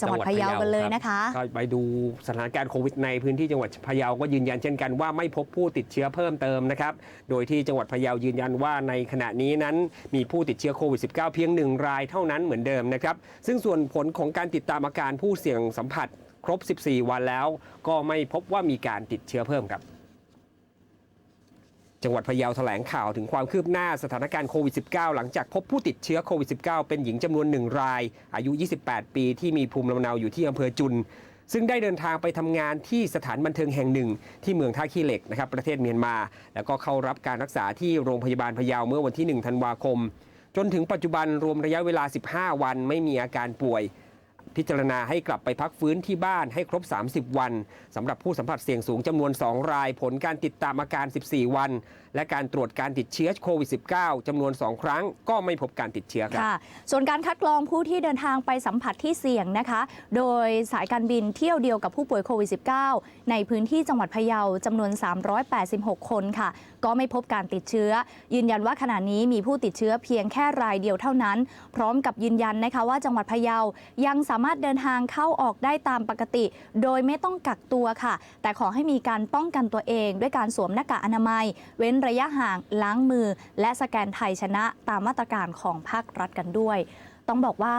จังหวัดพะเยากันเลยนะคะก็ไปดูสถานการณ์โควิดในพื้นที่จังหวัดพะเยาก็ยืนยันเช่นกันว่าไม่พบผู้ติดเชื้อเพิ่มเติมนะครับ โดยที่จังหวัดพะเยายืนยันว่าในขณะนี้นั้นมีผู้ติดเชื้อโควิด -19 เพียงหนึ่งรายเท่านั้นเหมือนเดิมนะครับ ซึ่งส่วนผลของการติดตามอาการผู้เสี่ยงสัมผัสครบ 14 วันแล้ว ก็ไม่พบว่ามีการติดเชื้อเพิ่มครับ จังหวัดพะเยาแถลงข่าวถึงความคืบหน้าสถานการณ์โควิด -19 หลังจากพบผู้ติดเชื้อโควิด -19 เป็นหญิงจำนวนหนึ่งราย อายุ 28 ปีที่มีภูมิลำเนาอยู่ที่อำเภอจุน ซึ่งได้เดินทางไปทำงานที่สถานบันเทิงแห่งหนึ่ง ที่เมืองท่าขี้เหล็กนะครับประเทศเมียนมา แล้วก็เข้ารับการรักษาที่โรงพยาบาลพะเยาเมื่อวันที่ 1 ธันวาคม จนถึงปัจจุบันรวมระยะเวลา 15 วันไม่มีอาการป่วย พิจารณาให้กลับไปพักฟื้นที่บ้านให้ครบ 30 วันสำหรับผู้สัมผัสเสี่ยงสูงจำนวน 2 ราย ผลการติดตามอาการ 14 วัน และการตรวจการติดเชื้อโควิด -19 จำนวน 2 ครั้ง ก็ไม่พบการติดเชื้อครับค่ะส่วนการคัดกรองผู้ที่เดินทางไปสัมผัสที่เสี่ยงนะคะ โดยสายการบินเที่ยวเดียวกับผู้ป่วยโควิด -19 ในพื้นที่จังหวัดพะเยาจำนวน 386 คนค่ะ ก็ไม่พบการติดเชื้อ ยืนยันว่าขณะนี้มีผู้ติดเชื้อเพียงแค่รายเดียวเท่านั้น พร้อมกับยืนยันนะคะว่าจังหวัดพะเยายังสามารถารถเดินทางเข้าออกได้ตามปกติ โดยไม่ต้องกักตัวค่ะ แต่ขอให้มีการป้องกันตัวเอง ด้วยการสวมหน้ากากอนามัย เว้นระยะห่างล้างมือ และสแกนไทยชนะตามมาตรการของภาครัฐกันด้วย ต้องบอกว่า